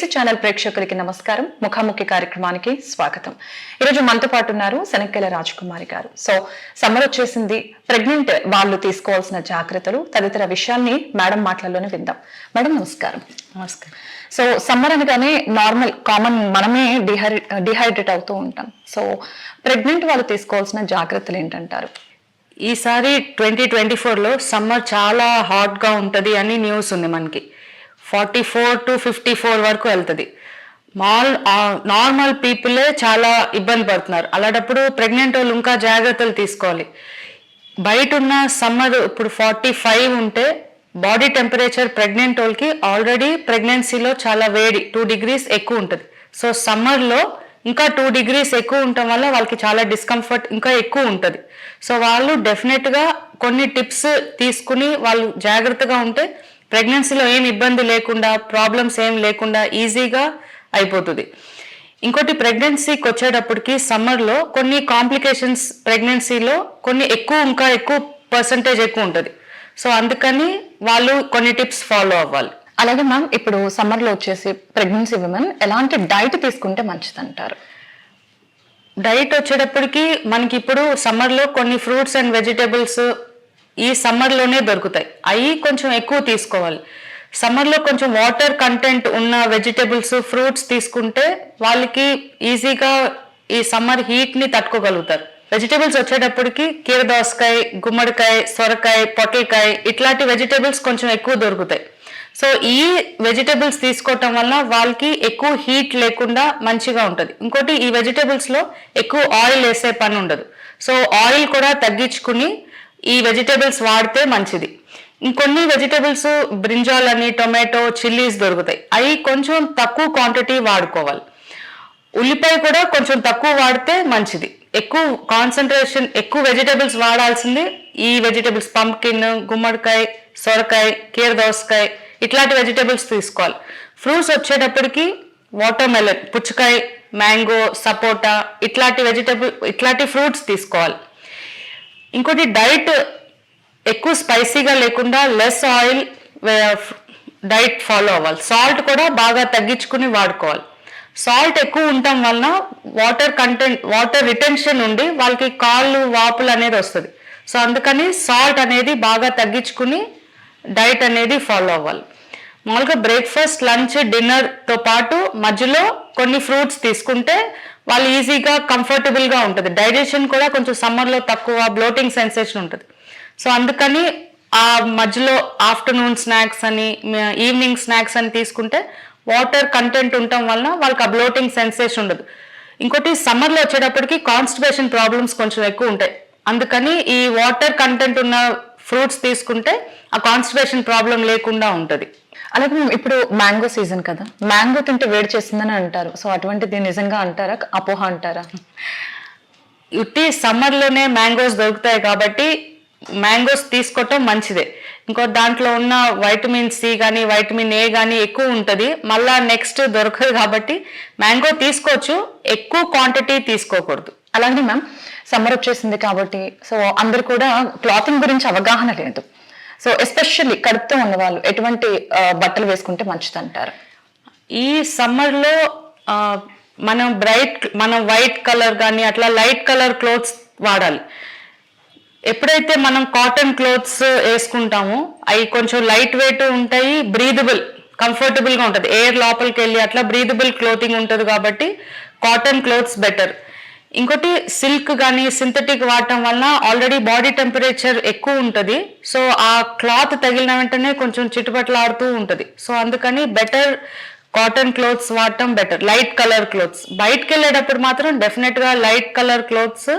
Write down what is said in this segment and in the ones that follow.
BC channel ప్రేక్షకులకి నమస్కారం. ముఖాముఖి కార్యక్రమానికి స్వాగతం. ఈరోజు మనతో పాటు ఉన్నారు శనక్కెల రాజకుమారి గారు. సో సమ్మర్ వచ్చేసింది. ప్రెగ్నెంట్ వాళ్ళు తీసుకోవాల్సిన జాగ్రత్తలు తదితర విషయాల్ని మేడం మాటల్లోనే విందాం. మేడం నమస్కారం. నమస్కారం. సో సమ్మర్ అనగానే నార్మల్ కామన్ మనమే డిహై డిహైడ్రేట్ అవుతూ ఉంటాం. సో ప్రెగ్నెంట్ వాళ్ళు తీసుకోవాల్సిన జాగ్రత్తలు ఏంటంటారు? ఈసారి ట్వంటీ ట్వంటీ ఫోర్లో సమ్మర్ చాలా హాట్గా ఉంటుంది అని న్యూస్ ఉంది మనకి. Forty four to fifty four వరకు వెళ్తుంది. మాల్ నార్మల్ పీపులే చాలా ఇబ్బంది పడుతున్నారు. అలాంటప్పుడు ప్రెగ్నెంట్ వాళ్ళు ఇంకా జాగ్రత్తలు తీసుకోవాలి. బయట ఉన్న సమ్మర్ ఇప్పుడు ఫార్టీ ఫైవ్ ఉంటే బాడీ టెంపరేచర్ ప్రెగ్నెంట్ వాళ్ళకి ఆల్రెడీ ప్రెగ్నెన్సీలో చాలా వేడి టూ డిగ్రీస్ ఎక్కువ ఉంటుంది. సో సమ్మర్లో ఇంకా టూ డిగ్రీస్ ఎక్కువ ఉండటం వల్ల వాళ్ళకి చాలా డిస్కంఫర్ట్ ఇంకా ఎక్కువ ఉంటుంది. సో వాళ్ళు డెఫినెట్గా కొన్ని టిప్స్ తీసుకుని వాళ్ళు జాగ్రత్తగా ఉంటే ప్రెగ్నెన్సీలో ఏం ఇబ్బంది లేకుండా ప్రాబ్లమ్స్ ఏం లేకుండా ఈజీగా అయిపోతుంది. ఇంకోటి ప్రెగ్నెన్సీకి వచ్చేటప్పటికి సమ్మర్లో కొన్ని కాంప్లికేషన్స్ ప్రెగ్నెన్సీలో కొన్ని ఎక్కువ ఇంకా ఎక్కువ పర్సంటేజ్ ఎక్కువ ఉంటుంది. సో అందుకని వాళ్ళు కొన్ని టిప్స్ ఫాలో అవ్వాలి. అలాగే మ్యామ్ ఇప్పుడు సమ్మర్లో వచ్చేసి ప్రెగ్నెన్సీ విమెన్ ఎలాంటి డైట్ తీసుకుంటే మంచిది అంటారు డైట్ వచ్చేటప్పటికి మనకి ఇప్పుడు సమ్మర్లో కొన్ని ఫ్రూట్స్ అండ్ వెజిటేబుల్స్ ఈ సమ్మర్లోనే దొరుకుతాయి. అవి కొంచెం ఎక్కువ తీసుకోవాలి. సమ్మర్లో కొంచెం వాటర్ కంటెంట్ ఉన్న వెజిటేబుల్స్ ఫ్రూట్స్ తీసుకుంటే వాళ్ళకి ఈజీగా ఈ సమ్మర్ హీట్ని తట్టుకోగలుగుతారు. వెజిటేబుల్స్ వచ్చేటప్పటికి కీరదోసకాయ గుమ్మడికాయ సొరకాయ పొట్లకాయ ఇట్లాంటి వెజిటేబుల్స్ కొంచెం ఎక్కువ దొరుకుతాయి. సో ఈ వెజిటేబుల్స్ తీసుకోవటం వల్ల వాళ్ళకి ఎక్కువ హీట్ లేకుండా మంచిగా ఉంటుంది. ఇంకోటి ఈ వెజిటేబుల్స్లో ఎక్కువ ఆయిల్ వేసే పని ఉండదు. సో ఆయిల్ కూడా తగ్గించుకుని ఈ వెజిటేబుల్స్ వాడితే మంచిది. ఇంకొన్ని వెజిటేబుల్స్ బ్రింజాల్ అని టొమాటో చిల్లీస్ దొరుకుతాయి. అవి కొంచెం తక్కువ క్వాంటిటీ వాడుకోవాలి. ఉల్లిపాయ కూడా కొంచెం తక్కువ వాడితే మంచిది. ఎక్కువ కాన్సన్ట్రేషన్ ఎక్కువ వెజిటేబుల్స్ వాడాల్సింది ఈ వెజిటేబుల్స్ పంప్కిన్ గుమ్మడికాయ సొరకాయ కీర దోసకాయ ఇట్లాంటి వెజిటేబుల్స్ తీసుకోవాలి. ఫ్రూట్స్ వచ్చేటప్పటికి వాటర్ మెలన్ పుచ్చకాయ మ్యాంగో సపోటా ఇట్లాంటి వెజిటేబుల్ ఇట్లాంటి ఫ్రూట్స్ తీసుకోవాలి. ఇంకోటి డైట్ ఎక్కువ స్పైసీగా లేకుండా లెస్ ఆయిల్ డైట్ ఫాలో అవ్వాలి. సాల్ట్ కూడా బాగా తగ్గించుకుని వాడుకోవాలి. సాల్ట్ ఎక్కువ ఉండటం వలన వాటర్ కంటెంట్ వాటర్ రిటెన్షన్ ఉండి వాళ్ళకి కాళ్ళు వాపులు అనేది వస్తుంది. సో అందుకని సాల్ట్ అనేది బాగా తగ్గించుకుని డైట్ అనేది ఫాలో అవ్వాలి. మామూలుగా బ్రేక్ఫాస్ట్ లంచ్ డిన్నర్తో పాటు మధ్యలో కొన్ని ఫ్రూట్స్ తీసుకుంటే వాళ్ళు ఈజీగా కంఫర్టబుల్గా ఉంటుంది. డైజెషన్ కూడా కొంచెం సమ్మర్లో తక్కువ బ్లోటింగ్ సెన్సేషన్ ఉంటుంది. సో అందుకని ఆ మధ్యలో ఆఫ్టర్నూన్ స్నాక్స్ అని ఈవినింగ్ స్నాక్స్ అని తీసుకుంటే వాటర్ కంటెంట్ ఉండటం వలన వాళ్ళకి ఆ బ్లోటింగ్ సెన్సేషన్ ఉండదు. ఇంకోటి సమ్మర్లో వచ్చేటప్పటికి కాన్స్టిపేషన్ ప్రాబ్లమ్స్ కొంచెం ఎక్కువ ఉంటాయి. అందుకని ఈ వాటర్ కంటెంట్ ఉన్న ఫ్రూట్స్ తీసుకుంటే ఆ కాన్స్టిపేషన్ ప్రాబ్లం లేకుండా ఉంటుంది. అలాగే మేము ఇప్పుడు మ్యాంగో సీజన్ కదా. మ్యాంగో తింటే వేడి చేస్తుందని అంటారు. సో అటువంటిది నిజంగా అంటారా? అపోహ అంటారా? ఉట్టి సమ్మర్లోనే మ్యాంగోస్ దొరుకుతాయి కాబట్టి మ్యాంగోస్ తీసుకోవటం మంచిదే. ఇంకో దాంట్లో ఉన్న వైటమిన్ సి కానీ వైటమిన్ ఏ కానీ ఎక్కువ ఉంటుంది. మళ్ళా నెక్స్ట్ దొరకదు కాబట్టి మ్యాంగో తీసుకోవచ్చు. ఎక్కువ క్వాంటిటీ తీసుకోకూడదు. అలాగే మ్యామ్ సమ్మర్ వచ్చేసింది కాబట్టి సో అందరు కూడా క్లాతింగ్ గురించి అవగాహన లేదు. సో ఎస్పెషల్లీ కడుపుతో ఉన్నవాళ్ళు ఎటువంటి బట్టలు వేసుకుంటే మంచిది అంటారు ఈ సమ్మర్లో మనం బ్రైట్ మనం వైట్ కలర్ కానీ అట్లా లైట్ కలర్ క్లోత్స్ వాడాలి. ఎప్పుడైతే మనం కాటన్ క్లోత్స్ వేసుకుంటామో అవి కొంచెం లైట్ వెయిట్ ఉంటాయి బ్రీదబుల్ కంఫర్టబుల్గా ఉంటుంది. ఎయిర్ లోపలికి వెళ్ళి అట్లా బ్రీదబుల్ క్లోతింగ్ ఉంటుంది కాబట్టి కాటన్ క్లోత్స్ బెటర్. ఇంకోటి సిల్క్ కానీ సింథటిక్ వాడటం వలన ఆల్రెడీ బాడీ టెంపరేచర్ ఎక్కువ ఉంటుంది. సో ఆ క్లాత్ తగిలిన వెంటనే కొంచెం చిటుపట్లాడుతూ ఉంటుంది. సో అందుకని బెటర్ కాటన్ క్లోత్స్ వాడటం బెటర్ లైట్ కలర్ క్లోత్స్ బయటకు వెళ్ళేటప్పుడు మాత్రం డెఫినెట్గా light colour clothes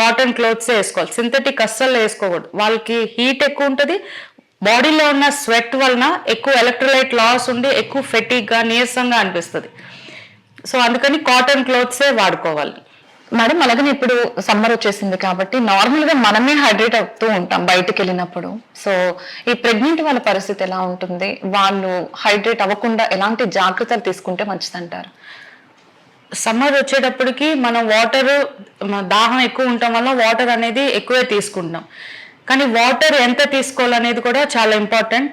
cotton clothes వేసుకోవాలి. సింథటిక్ అస్సలు వేసుకోకూడదు. వాళ్ళకి హీట్ ఎక్కువ ఉంటుంది. బాడీలో ఉన్న స్వెట్ వలన ఎక్కువ ఎలక్ట్రోలైట్ లాస్ ఉండి ఎక్కువ ఫెటిక్గా నీరసంగా అనిపిస్తుంది. సో అందుకని కాటన్ క్లోత్సే వాడుకోవాలి. మేడం అలాగే ఇప్పుడు సమ్మర్ వచ్చేసింది కాబట్టి నార్మల్గా మనమే హైడ్రేట్ అవుతూ ఉంటాం బయటకు వెళ్ళినప్పుడు. సో ఈ ప్రెగ్నెంట్ వాళ్ళ పరిస్థితి ఎలా ఉంటుంది? వాళ్ళు హైడ్రేట్ అవ్వకుండా ఎలాంటి జాగ్రత్తలు తీసుకుంటే మంచిది అంటారు సమ్మర్ వచ్చేటప్పటికి మనం వాటర్ దాహం ఎక్కువ ఉండటం వల్ల వాటర్ అనేది ఎక్కువే తీసుకుంటాం కానీ వాటర్ ఎంత తీసుకోవాలనేది కూడా చాలా ఇంపార్టెంట్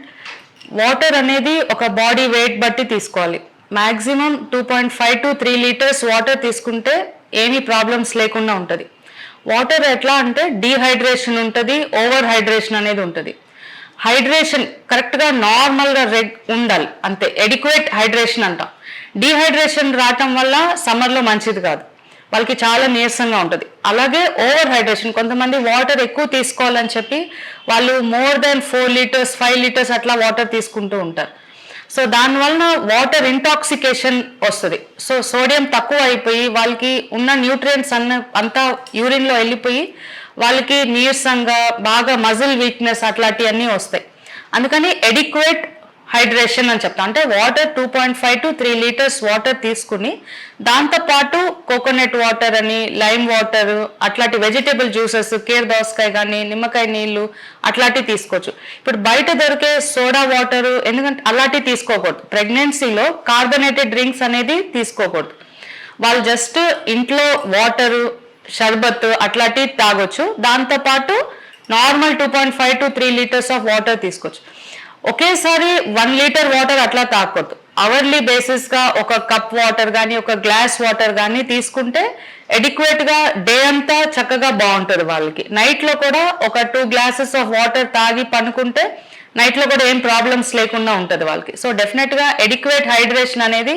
వాటర్ అనేది ఒక బాడీ వెయిట్ బట్టి తీసుకోవాలి. Maximum two point five to three litres water తీసుకుంటే ఏమీ ప్రాబ్లమ్స్ లేకుండా ఉంటుంది. వాటర్ ఎట్లా అంటే డీహైడ్రేషన్ ఉంటుంది ఓవర్ హైడ్రేషన్ అనేది ఉంటుంది. హైడ్రేషన్ కరెక్ట్గా నార్మల్గా రెగ్ ఉండాలి అంతే. ఎడిక్వేట్ హైడ్రేషన్ అంటాం. డీహైడ్రేషన్ రావటం వల్ల సమ్మర్లో మంచిది కాదు. వాళ్ళకి చాలా నీరసంగా ఉంటుంది. అలాగే ఓవర్ హైడ్రేషన్ కొంతమంది వాటర్ ఎక్కువ తీసుకోవాలని చెప్పి వాళ్ళు more than four litres five litres అట్లా వాటర్ తీసుకుంటూ ఉంటారు. సో దాని వలన వాటర్ ఇంటాక్సికేషన్ వస్తుంది. సో సోడియం తక్కువ అయిపోయి వాళ్ళకి ఉన్న న్యూట్రియంట్స్ అన్న అంతా యూరిన్లో వెళ్ళిపోయి వాళ్ళకి నీరసంగా బాగా మజిల్ వీక్నెస్ అట్లాంటివన్నీ వస్తాయి. అందుకని ఎడిక్వేట్ హైడ్రేషన్ అని చెప్తాం. అంటే water two point five to three litres water తీసుకుని దాంతోపాటు కోకోనట్ వాటర్ అని లైమ్ వాటర్ అట్లాంటి వెజిటేబుల్ జ్యూసెస్ కేర్ దోసకాయ కానీ నిమ్మకాయ నీళ్ళు అట్లాంటివి తీసుకోవచ్చు. ఇప్పుడు బయట దొరికే సోడా వాటర్ ఎందుకంటే అలాంటివి తీసుకోకూడదు. ప్రెగ్నెన్సీలో కార్బోనేటెడ్ డ్రింక్స్ అనేది తీసుకోకూడదు. వాళ్ళు జస్ట్ ఇంట్లో వాటరు షర్బత్ అట్లాంటివి తాగొచ్చు. దాంతోపాటు normal two point five to three litres of water తీసుకోవచ్చు. ఒకేసారి వన్ లీటర్ వాటర్ అట్లా తాకొద్దు అవర్లీ బేసిస్గా ఒక కప్ వాటర్ కానీ ఒక గ్లాస్ వాటర్ కానీ తీసుకుంటే ఎడిక్వేట్గా డే అంతా చక్కగా బాగుంటుంది వాళ్ళకి. నైట్లో కూడా ఒక టూ గ్లాసెస్ ఆఫ్ వాటర్ తాగి పనుకుంటే నైట్లో కూడా ఏం ప్రాబ్లమ్స్ లేకుండా ఉంటుంది వాళ్ళకి. సో డెఫినెట్గా ఎడిక్వేట్ హైడ్రేషన్ అనేది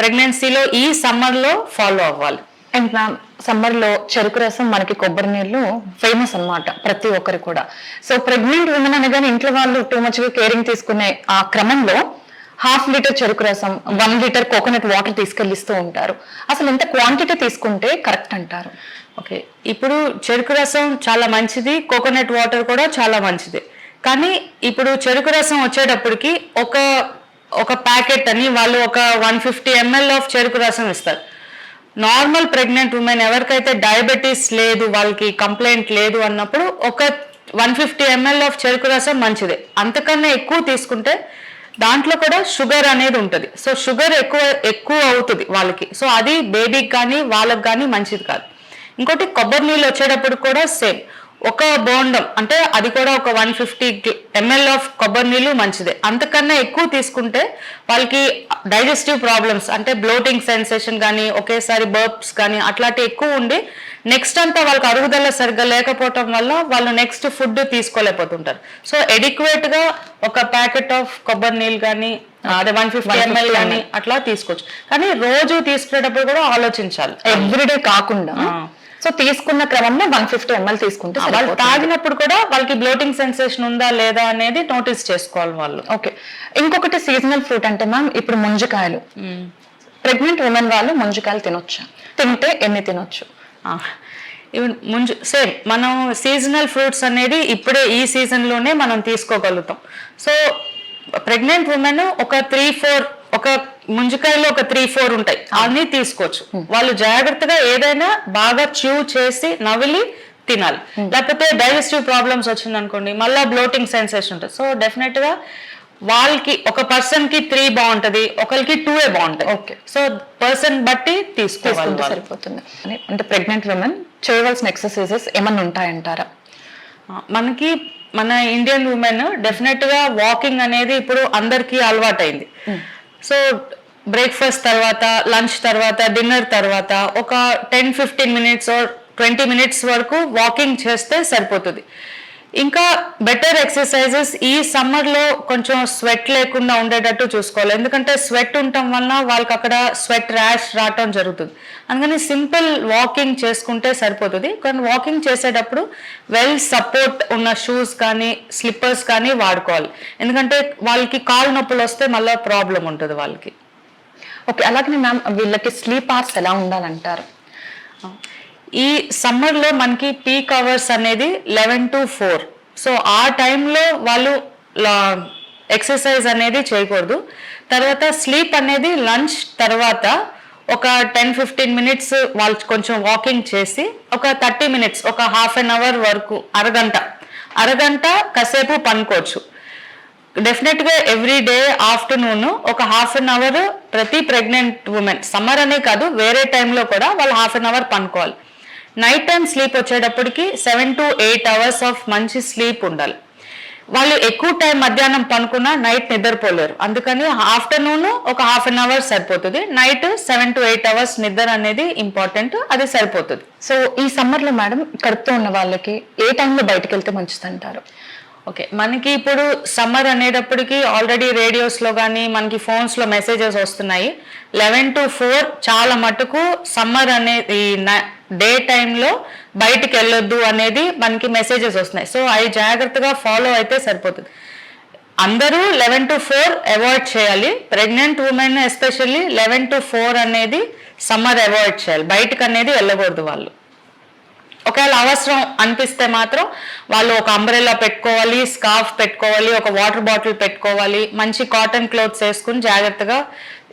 ప్రెగ్నెన్సీలో ఈ సమ్మర్లో ఫాలో అవ్వాలి. అండ్ మ్యామ్ సమ్మర్లో చెరుకు రసం మనకి కొబ్బరి నీళ్ళు ఫేమస్ అన్నమాట ప్రతి ఒక్కరు కూడా. సో ప్రెగ్నెంట్ ఉమెన్ అనగానే ఇంట్లో వాళ్ళు టూ మచ్గా కేరింగ్ తీసుకునే ఆ క్రమంలో హాఫ్ లీటర్ చెరుకు రసం వన్ లీటర్ కోకోనట్ వాటర్ తీసుకెళ్ళిస్తూ ఉంటారు. అసలు ఎంత క్వాంటిటీ తీసుకుంటే కరెక్ట్ అంటారు. ఓకే ఇప్పుడు చెరుకు రసం చాలా మంచిది కోకోనట్ వాటర్ కూడా చాలా మంచిది. కానీ ఇప్పుడు చెరుకు రసం వచ్చేటప్పటికి ఒక ఒక ప్యాకెట్ అని వాళ్ళు ఒక వన్ ఫిఫ్టీ ఎంఎల్ ఆఫ్ చెరుకు రసం ఇస్తారు. నార్మల్ ప్రెగ్నెంట్ ఉమెన్ ఎవరికైతే డయాబెటీస్ లేదు వాళ్ళకి కంప్లైంట్ లేదు అన్నప్పుడు ఒక వన్ ఫిఫ్టీ ఎంఎల్ ఆఫ్ చెరుకు రసం మంచిదే. అంతకన్నా ఎక్కువ తీసుకుంటే దాంట్లో కూడా షుగర్ అనేది ఉంటుంది. సో షుగర్ ఎక్కువ ఎక్కువ అవుతుంది వాళ్ళకి. సో అది బేబీకి కానీ వాళ్ళకి కానీ మంచిది కాదు. ఇంకోటి కొబ్బరి నీళ్ళు వచ్చేటప్పుడు కూడా సేమ్. ఒక బోండం అంటే అది కూడా ఒక వన్ ఫిఫ్టీ ఎంఎల్ ఆఫ్ కొబ్బరి నీళ్ళు మంచిదే. అంతకన్నా ఎక్కువ తీసుకుంటే వాళ్ళకి డైజెస్టివ్ ప్రాబ్లమ్స్ అంటే బ్లోటింగ్ సెన్సేషన్ కానీ ఒకేసారి బర్ప్స్ కానీ అట్లాంటి ఎక్కువ ఉండి నెక్స్ట్ అంతా వాళ్ళకి అరుగుదల సరిగ్గా లేకపోవటం వల్ల వాళ్ళు నెక్స్ట్ ఫుడ్ తీసుకోలేకపోతుంటారు. సో ఎడిక్వేట్గా ఒక ప్యాకెట్ ఆఫ్ కొబ్బరి నీళ్ళు కానీ అదే వన్ ఫిఫ్టీ ఎంఎల్ కానీ అట్లా తీసుకోవచ్చు. కానీ రోజు తీసుకునేటప్పుడు కూడా ఆలోచించాలి. ఎవ్రీడే కాకుండా సో తీసుకున్న క్రమంలో వన్ ఫిఫ్టీ ఎంఎల్ తీసుకుంటే వాళ్ళు. తాగినప్పుడు కూడా వాళ్ళకి బ్లోటింగ్ సెన్సేషన్ ఉందా లేదా అనేది నోటీస్ చేసుకోవాలి వాళ్ళు. ఓకే ఇంకొకటి సీజనల్ ఫ్రూట్ అంటే మ్యామ్ ఇప్పుడు ముంజకాయలు. ప్రెగ్నెంట్ ఉమెన్ వాళ్ళు ముంజకాయలు తినొచ్చా. తింటే ఎన్ని తినొచ్చు? ఈవెన్ ముంజు సేమ్ మనం సీజనల్ ఫ్రూట్స్ అనేది ఇప్పుడే ఈ సీజన్లోనే మనం తీసుకోగలుగుతాం. సో ప్రెగ్నెంట్ ఉమెన్ ఒక త్రీ ఫోర్ ఒక ముంజకాయలో ఒక త్రీ ఫోర్ ఉంటాయి. అన్ని తీసుకోవచ్చు. వాళ్ళు జాగ్రత్తగా ఏదైనా బాగా చ్యూ చేసి నవిలి తినాలి. లేకపోతే డైజెస్టివ్ ప్రాబ్లమ్స్ వచ్చింది అనుకోండి మళ్ళీ బ్లోటింగ్ సెన్సేషన్ ఉంటుంది సో డెఫినెట్గా వాళ్ళకి ఒక పర్సన్కి త్రీ బాగుంటది ఒకరికి టూ ఏ బాగుంటది. Okay. సో పర్సన్ బట్టి తీసుకోవాలి. సరిపోతుంది. అంటే ప్రెగ్నెంట్ ఉమెన్ చేయవలసిన ఎక్సర్సైజెస్ ఏమన్నా ఉంటాయంటారా? మనకి మన ఇండియన్ ఉమెన్ డెఫినెట్గా వాకింగ్ అనేది ఇప్పుడు అందరికీ అలవాటైంది. సో బ్రేక్ఫాస్ట్ తర్వాత లంచ్ తర్వాత డిన్నర్ తర్వాత ఒక ten fifteen minutes twenty minutes వరకు వాకింగ్ చేస్తే సరిపోతుంది. ఇంకా బెటర్ ఎక్సర్సైజెస్ ఈ సమ్మర్లో కొంచెం స్వెట్ లేకుండా ఉండేటట్టు చూసుకోవాలి. ఎందుకంటే స్వెట్ ఉండటం వలన వాళ్ళకి అక్కడ స్వెట్ ర్యాష్ రావటం జరుగుతుంది. అందుకని సింపుల్ వాకింగ్ చేసుకుంటే సరిపోతుంది. కానీ వాకింగ్ చేసేటప్పుడు వెల్ సపోర్ట్ ఉన్న షూస్ కానీ స్లిప్పర్స్ కానీ వాడుకోవాలి. ఎందుకంటే వాళ్ళకి కాలు నొప్పులు వస్తే మళ్ళీ ప్రాబ్లం ఉంటుంది వాళ్ళకి. ఓకే అలాగే మ్యామ్ వీళ్ళకి స్లీప్ అవర్స్ ఎలా ఉండాలంటారు? ఈ సమ్మర్లో మనకి పీక్ అవర్స్ అనేది లెవెన్ టు ఫోర్ సో ఆ టైంలో వాళ్ళు ఎక్సర్సైజ్ అనేది చేయకూడదు. తర్వాత స్లీప్ అనేది లంచ్ తర్వాత ఒక టెన్ ఫిఫ్టీన్ మినిట్స్ వాళ్ళు కొంచెం వాకింగ్ చేసి ఒక థర్టీ మినిట్స్ ఒక హాఫ్ అన్ అవర్ వరకు అరగంట అరగంట కాసేపు పనుకోవచ్చు. డెఫినెట్గా ఎవ్రీ డే ఆఫ్టర్నూన్ ఒక హాఫ్ అన్ అవర్ ప్రతి ప్రెగ్నెంట్ ఉమెన్ సమ్మర్ అనే కాదు వేరే టైంలో కూడా వాళ్ళు హాఫ్ అన్ అవర్ పనుకోవాలి. నైట్ టైం స్లీప్ వచ్చేటప్పటికి seven to eight hours of మంచి స్లీప్ ఉండాలి. వాళ్ళు ఎక్కువ టైం మధ్యాహ్నం పనుకున్నా నైట్ నిద్రపోలేరు. అందుకని ఆఫ్టర్నూన్ ఒక హాఫ్ అన్ అవర్ సరిపోతుంది. Night seven to eight hours నిద్ర అనేది ఇంపార్టెంట్ అది సరిపోతుంది. సో ఈ సమ్మర్లో మేడం కడుపుతో ఉన్న వాళ్ళకి ఏ టైంలో బయటకు వెళ్తే మంచిది అంటారు ఓకే మనకి ఇప్పుడు సమ్మర్ అనేటప్పటికి ఆల్రెడీ రేడియోస్లో కానీ మనకి ఫోన్స్లో మెసేజెస్ వస్తున్నాయి. లెవెన్ టు ఫోర్ చాలా మటుకు సమ్మర్ అనే ఈ డే టైంలో బయటికి వెళ్ళొద్దు అనేది మనకి మెసేజెస్ వస్తున్నాయి. సో అవి జాగ్రత్తగా ఫాలో అయితే సరిపోతుంది. అందరూ లెవెన్ టు ఫోర్ అవాయిడ్ చేయాలి. Pregnant women especially eleven to four అనేది సమ్మర్ అవాయిడ్ చేయాలి. బయటకు అనేది వెళ్ళకూడదు వాళ్ళు. ఒకవేళ అవసరం అనిపిస్తే మాత్రం వాళ్ళు ఒక అంబ్రెల్లా పెట్టుకోవాలి స్కార్ఫ్ పెట్టుకోవాలి ఒక వాటర్ బాటిల్ పెట్టుకోవాలి మంచి కాటన్ క్లోత్స్ వేసుకుని జాగ్రత్తగా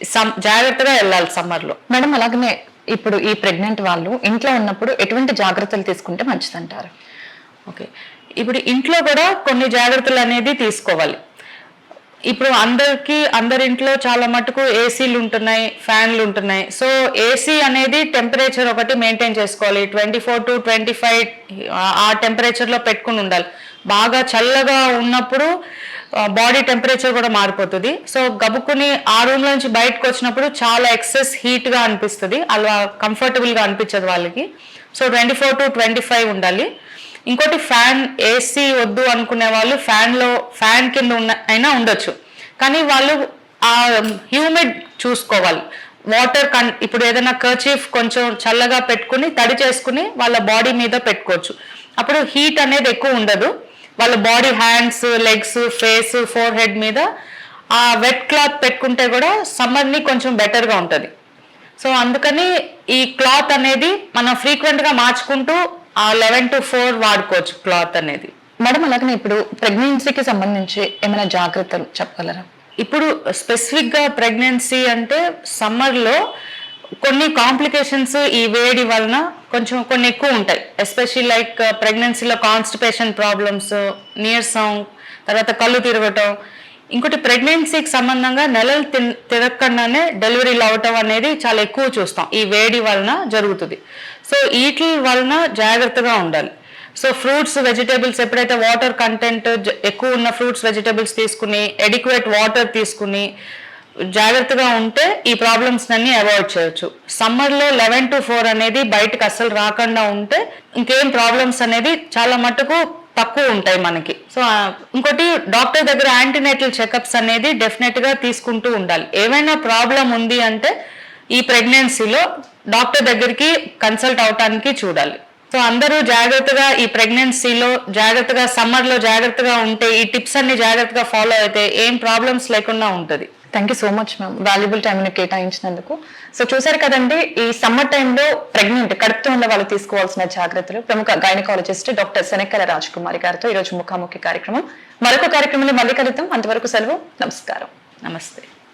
సమ్- జాగ్రత్తగా వెళ్ళాలి సమ్మర్లో మేడం అలాగనే ఇప్పుడు ఈ ప్రెగ్నెంట్ వాళ్ళు ఇంట్లో ఉన్నప్పుడు ఎటువంటి జాగ్రత్తలు తీసుకుంటే మంచిది అంటారు ఓకే. ఇప్పుడు ఇంట్లో కూడా కొన్ని జాగ్రత్తలు అనేది తీసుకోవాలి. ఇప్పుడు అందరికి అందరి ఇంట్లో చాలా మటుకు ఏసీలు ఉంటున్నాయి ఫ్యాన్లు ఉంటున్నాయి. సో ఏసీ అనేది టెంపరేచర్ ఒకటి మెయింటైన్ చేసుకోవాలి. Twenty four to twenty five ఆ టెంపరేచర్లో పెట్టుకుని ఉండాలి. బాగా చల్లగా ఉన్నప్పుడు బాడీ టెంపరేచర్ కూడా మారిపోతుంది. సో గబుక్కుని ఆ రూమ్ నుంచి బయటకు వచ్చినప్పుడు చాలా ఎక్సెస్ హీట్గా అనిపిస్తుంది. అలా కంఫర్టబుల్గా అనిపించదు వాళ్ళకి. So twenty four to twenty five ఉండాలి. ఇంకోటి ఫ్యాన్ ఏసీ వద్దు అనుకునే వాళ్ళు ఫ్యాన్లో ఫ్యాన్ కింద ఉన్న అయినా ఉండొచ్చు. కానీ వాళ్ళు ఆ హ్యూమిడ్ చూసుకోవాలి. వాటర్ కన్ ఇప్పుడు ఏదైనా కర్చీఫ్ కొంచెం చల్లగా పెట్టుకుని తడి చేసుకుని వాళ్ళ బాడీ మీద పెట్టుకోవచ్చు. అప్పుడు హీట్ అనేది ఎక్కువ ఉండదు. వాళ్ళ body hands legs face forehead మీద ఆ వెట్ క్లాత్ పెట్టుకుంటే కూడా సమ్మర్ని కొంచెం బెటర్గా ఉంటుంది. సో అందుకని ఈ క్లాత్ అనేది మనం ఫ్రీక్వెంట్గా మార్చుకుంటూ ఆ లెవెన్ టు ఫోర్ వాడుకోవచ్చు క్లాత్ అనేది. మేడం అలాగనే ఇప్పుడు ప్రెగ్నెన్సీకి సంబంధించి ఏమైనా జాగ్రత్తలు చెప్పగలరా? ఇప్పుడు స్పెసిఫిక్గా ప్రెగ్నెన్సీ అంటే సమ్మర్లో కొన్ని కాంప్లికేషన్స్ ఈ వేడి వలన కొంచెం కొన్ని ఎక్కువ ఉంటాయి. ఎస్పెషల్లీ లైక్ ప్రెగ్నెన్సీలో కాన్స్టిపేషన్ ప్రాబ్లమ్స్ నీరసం తర్వాత కళ్ళు తిరగటం. ఇంకోటి ప్రెగ్నెన్సీకి సంబంధంగా నెలలు తిరగకుండానే డెలివరీలు అవటం అనేది చాలా ఎక్కువ చూస్తాం. ఈ వేడి వలన జరుగుతుంది. సో వీటి వలన జాగ్రత్తగా ఉండాలి. సో ఫ్రూట్స్ వెజిటేబుల్స్ ఎప్పుడైతే వాటర్ కంటెంట్ ఎక్కువ ఉన్న ఫ్రూట్స్ వెజిటేబుల్స్ తీసుకుని ఎడిక్వేట్ వాటర్ తీసుకుని జాగ్రత్తగా ఉంటే ఈ ప్రాబ్లమ్స్ అన్ని అవాయిడ్ చేయొచ్చు. సమ్మర్లో లెవెన్ టు ఫోర్ అనేది బయటకు అస్సలు రాకుండా ఉంటే ఇంకేం ప్రాబ్లమ్స్ అనేది చాలా మటుకు తక్కువ ఉంటాయి మనకి. సో ఇంకోటి డాక్టర్ దగ్గర యాంటీనేటల్ చెకప్స్ అనేది డెఫినెట్గా తీసుకుంటూ ఉండాలి. ఏమైనా ప్రాబ్లం ఉంది అంటే ఈ ప్రెగ్నెన్సీలో డాక్టర్ దగ్గరికి కన్సల్ట్ అవటానికి చూడాలి. సో అందరూ జాగ్రత్తగా ఈ ప్రెగ్నెన్సీలో జాగ్రత్తగా సమ్మర్లో జాగ్రత్తగా ఉంటే ఈ టిప్స్ అన్ని జాగ్రత్తగా ఫాలో అయితే ఏం ప్రాబ్లమ్స్ లేకుండా ఉంటుంది. Thank you so much ma'am valuable టైంని కేటాయించినందుకు. సో చూసారు కదండి ఈ సమ్మర్ టైంలో ప్రెగ్నెంట్ కడుపుతో ఉన్న వాళ్ళు తీసుకోవాల్సిన జాగ్రత్తలు. ప్రముఖ గైనకాలజిస్ట్ డాక్టర్ శనక్కల రాజకుమారి గారితో ఈరోజు ముఖాముఖి కార్యక్రమం. మరొక కార్యక్రమంలో మళ్ళీ కలుద్దాం. అంతవరకు సెలవు. నమస్కారం. నమస్తే.